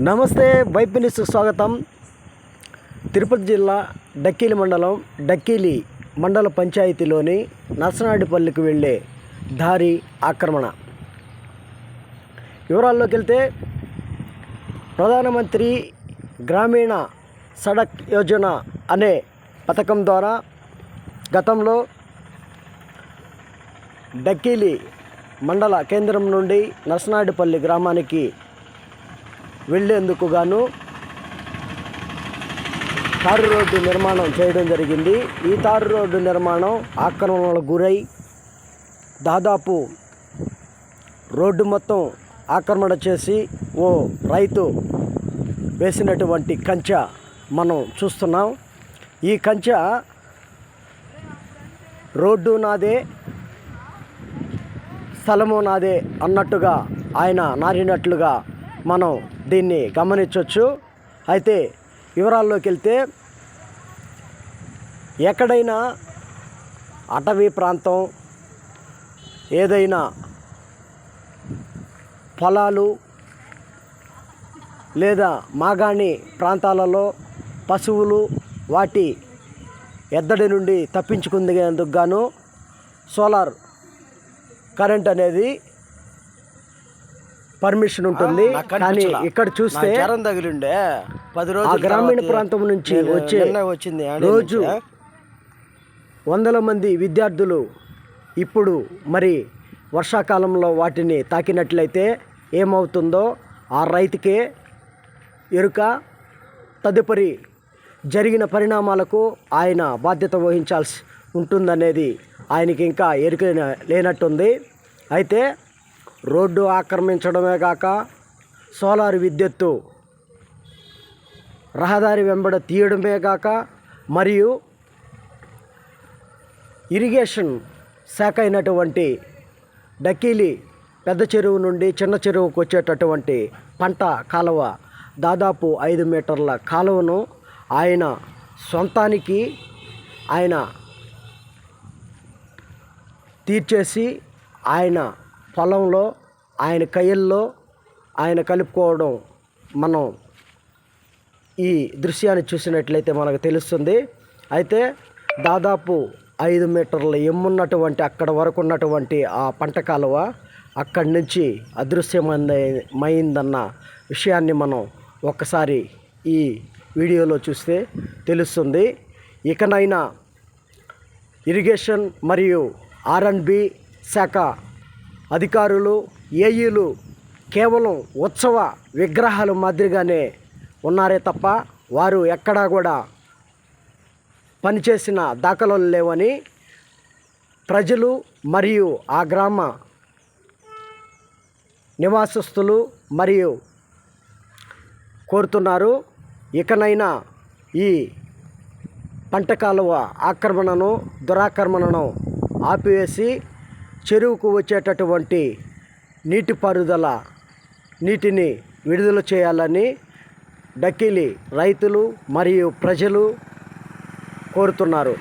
నమస్తే వైపు న్యూస్కి స్వాగతం. తిరుపతి జిల్లా డక్కీలి మండలం డక్కీలి మండల పంచాయతీలోని నర్సనాడిపల్లికి వెళ్ళే దారి ఆక్రమణ. వివరాల్లోకి వెళ్తే ప్రధానమంత్రి గ్రామీణ సడక్ యోజన అనే పథకం ద్వారా గతంలో డక్కీలి మండల కేంద్రం నుండి నర్సనాడిపల్లి గ్రామానికి వెళ్ళేందుకు గాను తారు రోడ్డు నిర్మాణం చేయడం జరిగింది. ఈ తారు రోడ్డు నిర్మాణం ఆక్రమణలకు గురై దాదాపు రోడ్డు మొత్తం ఆక్రమణ చేసి ఓ రైతు వేసినటువంటి కంచె మనం చూస్తున్నాం. ఈ కంచె రోడ్డు నాదే స్థలము నాదే అన్నట్టుగా ఆయన నారినట్లుగా మనం దీన్ని గమనించవచ్చు అయితే వివరాల్లోకి వెళ్తే ఎక్కడైనా అటవీ ప్రాంతం ఏదైనా పొలాలు లేదా మాగాణి ప్రాంతాలలో పశువులు వాటి ఎద్దడి నుండి తప్పించుకుందుకు గాను సోలార్ కరెంట్ అనేది పర్మిషన్ ఉంటుంది. కానీ ఇక్కడ చూస్తే జ్వరం తగిలిండే. పది రోజులు గ్రామీణ ప్రాంతం నుంచి వచ్చే వచ్చింది. రోజు వందల మంది విద్యార్థులు ఇప్పుడు మరి వర్షాకాలంలో వాటిని తాకినట్లయితే ఏమవుతుందో ఆ రైతుకే ఎరుక తదుపరి జరిగిన పరిణామాలకు ఆయన బాధ్యత వహించాల్సి ఉంటుందనేది ఆయనకి ఇంకా ఎరుక లేనట్టుంది. అయితే రోడ్డు ఆక్రమించడమే కాక సోలార్ విద్యుత్తు రహదారి వెంబడ తీయడమే కాక మరియు ఇరిగేషన్ శాఖ అయినటువంటి డకీలి పెద్ద చెరువు నుండి చిన్న చెరువుకు వచ్చేటటువంటి పంట కాలువ దాదాపు ఐదు మీటర్ల కాలువను ఆయన సొంతానికి ఆయన తీర్చేసి ఆయన పొలంలో ఆయన కయ్యల్లో ఆయన కలుపుకోవడం మనం ఈ దృశ్యాన్ని చూసినట్లయితే మనకు తెలుస్తుంది. అయితే దాదాపు ఐదు మీటర్ల ఎమ్మున్నటువంటి అక్కడ వరకు ఉన్నటువంటి ఆ పంట కాలువ అక్కడి నుంచి అదృశ్యమైందన్న విషయాన్ని మనం ఒక్కసారి ఈ వీడియోలో చూస్తే తెలుస్తుంది. ఇకనైనా ఇరిగేషన్ మరియు ఆర్ఎండ్బి శాఖ అధికారులు ఏఈలు కేవలం ఉత్సవ విగ్రహాలు మాదిరిగానే ఉన్నారే తప్ప వారు ఎక్కడా కూడా పనిచేసిన దాఖలాలు లేవని ప్రజలు మరియు ఆ గ్రామ నివాసస్తులు మరియు కోరుతున్నారు. ఇకనైనా ఈ పంట కాలువ ఆక్రమణను దురాక్రమణను ఆపివేసి చెరువుకు వచ్చేటటువంటి నీటిపారుదల నీటిని విడుదల చేయాలని డక్కిలి రైతులు మరియు ప్రజలు కోరుతున్నారు.